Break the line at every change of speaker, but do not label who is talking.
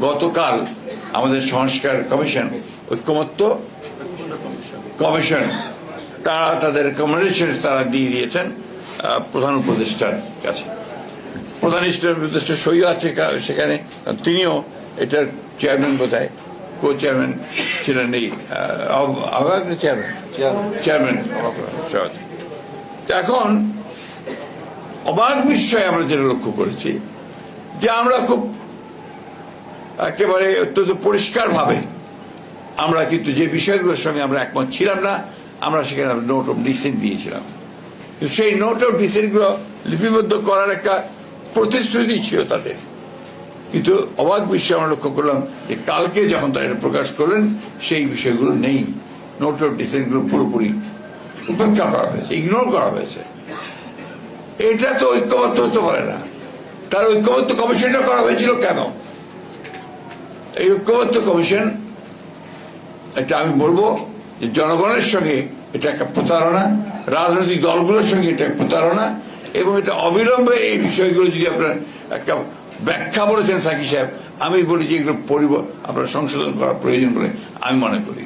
গতকাল আমাদের সংস্কার কমিশন ঐক্যমত্য কমিশন তারা তাদের রেকমেন্ডেশন তারা দিয়ে দিয়েছেন প্রধান উপদেষ্টার কাছে। প্রধান উপদেষ্টা সই আছে সেখানে তিনিও এটার চেয়ারম্যান বোধহয় কো চেয়ারম্যান ছিলেন এই আহ্বায়ক না চেয়ারম্যান চেয়ারম্যান এখন অবাক বিস্ময়ে আমরা যেটা লক্ষ্য করেছি যে আমরা খুব একেবারে অত্যন্ত পরিষ্কারভাবে আমরা কিন্তু যে বিষয়গুলোর সঙ্গে আমরা একমত ছিলাম না, আমরা সেখানে নোট অফ ডিসেন্ট দিয়েছিলাম। সেই নোট অফ ডিসেন্টগুলো লিপিবদ্ধ করার একটা প্রতিশ্রুতি ছিল তাদের। কিন্তু অবাক বিষয় আমরা লক্ষ্য করলাম যে কালকে যখন তারা এটা প্রকাশ করলেন, সেই বিষয়গুলো নেই। নোট অফ ডিসেন্টগুলো পুরোপুরি উপেক্ষা করা হয়েছে ইগনোর করা হয়েছে। এটা তো ঐক্যবদ্ধ হতে পারে না। তার ঐক্যবদ্ধ কমিশনটা করা হয়েছিল কেন? এই ঐক্যবদ্ধ কমিশন, এটা আমি বলব যে জনগণের সঙ্গে এটা একটা প্রতারণা, রাজনৈতিক দলগুলোর সঙ্গে এটা প্রতারণা, এবং এটা অবিলম্বে এই বিষয়গুলো যদি আপনার একটা ব্যাখ্যা বলেছেন সাকি সাহেব, আমি বলি যে এগুলো পরিব, আপনার সংশোধন করা প্রয়োজন বলে আমি মনে করি।